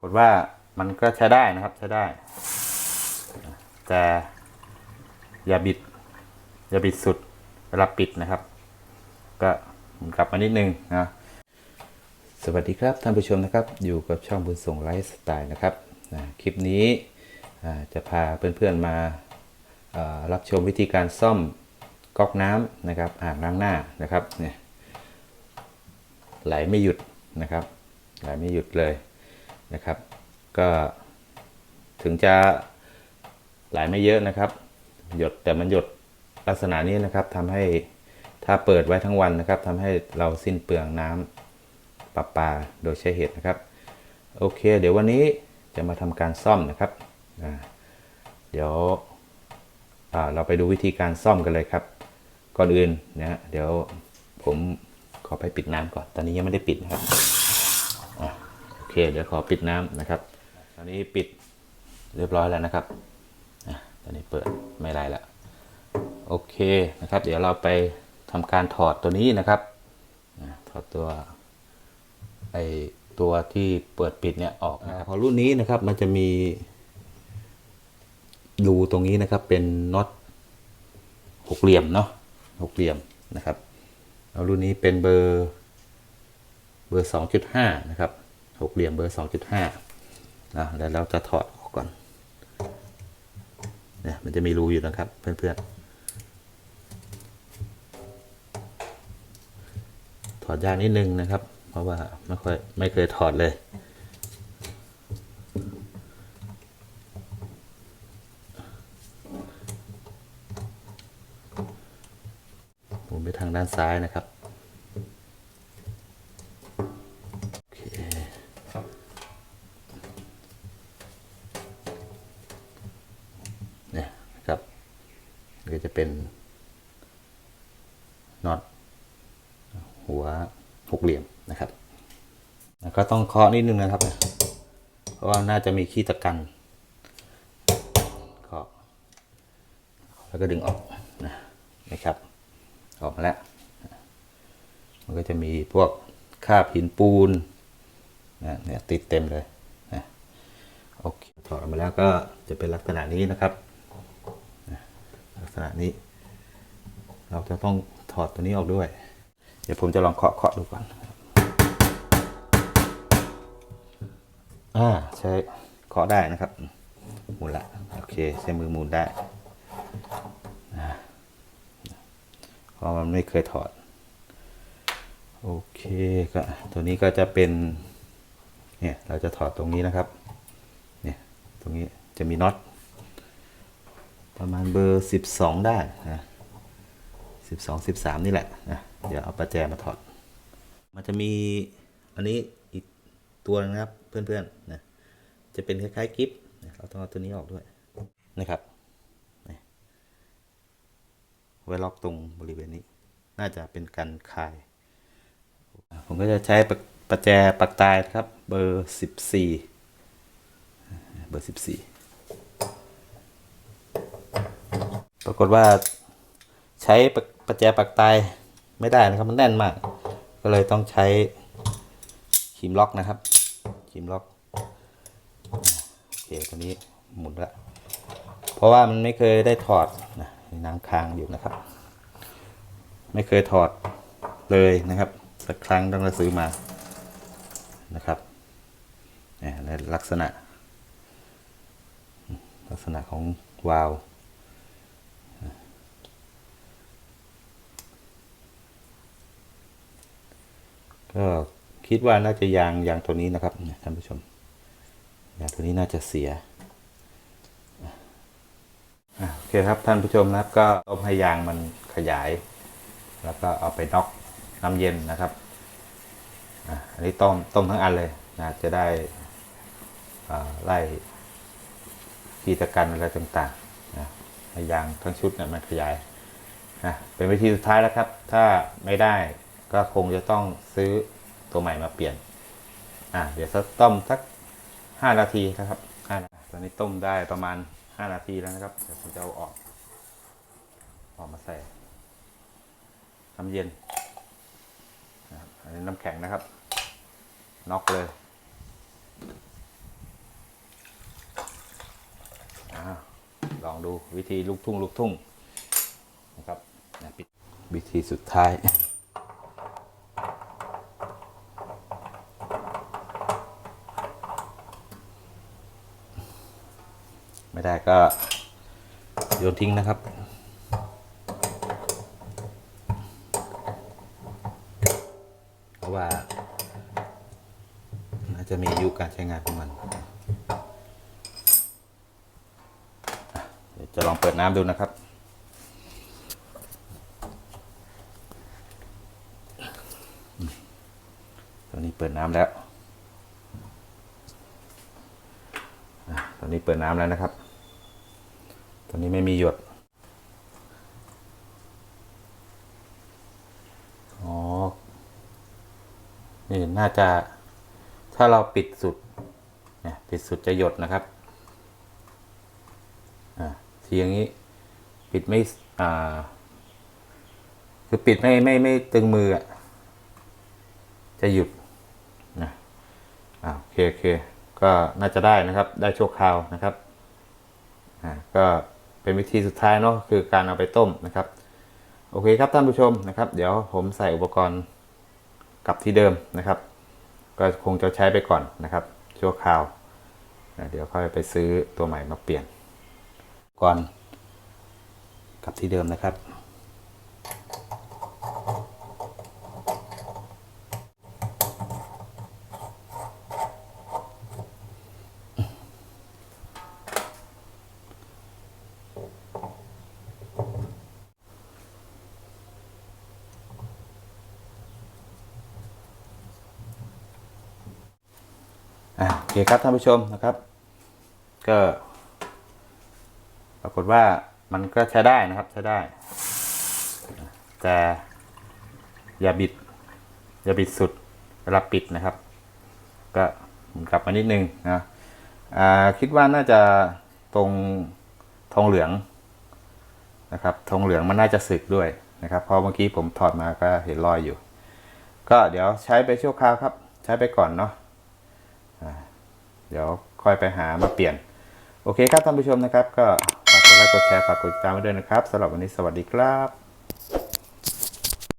กดว่ามันก็ใช้ได้นะครับใช้ได้ แต่อย่าบิด อย่าบิดสุดเวลาปิดนะครับ ก็กลับมานิดนึงนะสวัสดีครับท่านผู้ชมนะครับ อยู่กับช่องบุญส่งไลฟ์สไตล์นะครับนะคลิปนี้จะพาเพื่อนๆมาอ่ารับชมวิธีการซ่อมก๊อกน้ำนะครับอ่างล้างหน้านะครับเนี่ยไหลไม่หยุดนะครับ ไหลไม่หยุดเลย นะครับ ก็ถึงจะไหลไม่เยอะนะครับ หยดแต่มันหยดลักษณะนี้นะครับทำให้ถ้าเปิดไว้ทั้งวันนะครับทำให้เราสิ้นเปลืองน้ำประปาโดยใช้เหตุนะครับ โอเค เดี๋ยววันนี้จะมาทำการซ่อมนะครับ เดี๋ยวเราไปดูวิธีการซ่อมกันเลยครับ ก่อนอื่นนะเดี๋ยวผมขอไปปิดน้ำก่อน ตอนนี้ยังไม่ได้ปิดนะครับ เค เดี๋ยวขอปิดน้ำนะครับตอนนี้ปิดเรียบร้อยแล้วนะครับอะตอนนี้เปิดไม่ไรละโอเคนะครับ เดี๋ยวเราไปทำการถอดตัวนี้นะครับถอดตัวไอตัวที่เปิดปิดเนี่ยออกนะครับพอรุ่นนี้นะครับมันจะมีรูตรงนี้นะครับเป็นน็อตหกเหลี่ยมเนาะหกเหลี่ยมนะครับเอารุ่นนี้เป็นเบอร์เบอร์สองจุดห้านะครับ หกเหลี่ยมเบอร์สองจุดห้านะแล้วเราจะถอดออกก่อนเนี่ยมันจะมีรูอยู่นะครับเพื่อนๆถอดยากนิดนึงนะครับ เพราะว่าไม่ค่อยไม่เคยถอดเลยหมุนไปทางด้านซ้ายนะครับ โอเค เนี่ยนะครับนี่ก็จะ เป็นน็อตหัวหกเหลี่ยมนะครับแล้วก็ต้องเคาะนิดนึงนะครับ เพราะว่าน่าจะมีขี้ตะกันเคาะแล้วก็ดึงออกนะนะครับ ออกมาแล้ว มันก็จะมีพวกคาบหินปูนนะเนี่ยติดเต็มเลยนะโอเคถอดออกมาแล้วก็จะเป็นลักษณะนี้นะครับ ณะนี้ เราจะต้องถอดตัวนี้ออกด้วย เดี๋ยวผมจะลองเคาะเคาะดูก่อนอ่าใช้เคาะได้นะครับหมุนละโอเคใช้มือหมุนได้เพราะมันไม่เคยถอด โอเคก็ตัวนี้ก็จะเป็นเนี่ยเราจะถอดตรงนี้นะครับเนี่ยตรงนี้จะมีน็อต ประมาณเบอร์ 12 ได้นะ12 13 นี่แหละนะเดี๋ยวเอาประแจมาถอด มันจะมีอันนี้อีกตัวนะครับเพื่อนๆนะจะเป็นคล้ายๆกิฟต์เราต้องเอาตัวนี้ออกด้วยนะครับไว้ล็อกตรงบริเวณนี้ น่าจะเป็นการคลาย ผมก็จะใช้ประแจปักตายครับ เบอร์ 14 เบอร์ 14 ปรากฏว่าใช้ประประแจปักตายไม่ได้นะครับ มันแน่นมาก ก็เลยต้องใช้คีมล็อกนะครับคีมล็อกโอเคตัวนี้หมุนละเพราะว่ามันไม่เคยได้ถอดนะน้ำค้างอยู่นะครับ ไม่เคยถอดเลยนะครับสักครั้งต้องซื้อมานะครับนี่ลักษณะ ลักษณะของวาล์ว ก็คิดว่าน่าจะยางยางตัวนี้นะครับท่านผู้ชมยางตัวนี้น่าจะเสียโอเคครับท่านผู้ชมนะครับก็ต้มให้ยางมันขยาย แล้วก็เอาไปน็อกน้ำเย็นนะครับอันนี้ต้มต้มทั้งอันเลยนะจะได้ไล่กีตกันอะไรต่างๆนะให้ยางทั้งชุดเนี่ยมันขยายนะเป็นวิธีสุดท้ายแล้วครับ ถ้าไม่ได้ ก็คงจะต้องซื้อตัวใหม่มาเปลี่ยน อะเดี๋ยวต้มสักห้านาทีนะครับห้าตอนนี้ต้มได้ประมาณห้านาทีแล้วนะครับเดี๋ยวผมจะเอาออก ออกมาใส่ทำเย็นอันนี้น้ำแข็งนะครับ น็อกเลยอลองดูวิธีลูกทุ่งลูกทุ่งนะครับวิธีสุดท้าย ไม่ได้ก็โยนทิ้งนะครับ เพราะว่า น่าจะมีอายุการใช้งานของมันเดี๋ยวจะลองเปิดน้ำดูนะครับตอนนี้เปิดน้ำแล้ว อนนี้เปิดน้ำแล้วนะครับ ตอนนี้ไม่มีหยด อ๋อ นี่น่าจะ ถ้าเราปิดสุดเนี่ยปิดสุดจะหยดนะครับ อ่าทีอย่างนี้ ปิดไม่ อ่า คือปิดไม่ไม่ไม่ตึงมืออะจะหยุดนะอ่าโอเคโอเค ก็น่าจะได้นะครับได้ชั่วคราวนะครับอ่าก็เป็นวิธีสุดท้ายเนาะคือการเอาไปต้มนะครับ โอเคครับท่านผู้ชมนะครับ เดี๋ยวผมใส่อุปกรณ์กลับที่เดิมนะครับ ก็คงจะใช้ไปก่อนนะครับ ชั่วคราวนะเดี๋ยวค่อยไปซื้อตัวใหม่มาเปลี่ยนก่อนกลับที่เดิมนะครับ คครับท่านผู้ชมนะครับ ก็ ปรากฏว่ามันก็ใช้ได้นะครับใช้ได้ แต่อย่าบิด อย่าบิดสุดเวลาปิดนะครับ ก็กลับมานิดนึงนะคิดว่าน่าจะตรงทองเหลืองนะครับทองเหลืองมันน่าจะสึกด้วยนะครับพราะเมื่อกี้ผมถอดมาก็เห็นรอยอยู่ ก็เดี๋ยวใช้ไปชั่วคราวครับ ใช้ไปก่อนเนาะ เดี๋ยวค่อยไปหามาเปลี่ยน โอเคครับท่านผู้ชมนะครับ ก็ฝากกดไลค์กดแชร์ฝากกดติดตามไว้ด้วยนะครับสำหรับวันนี้สวัสดีครับ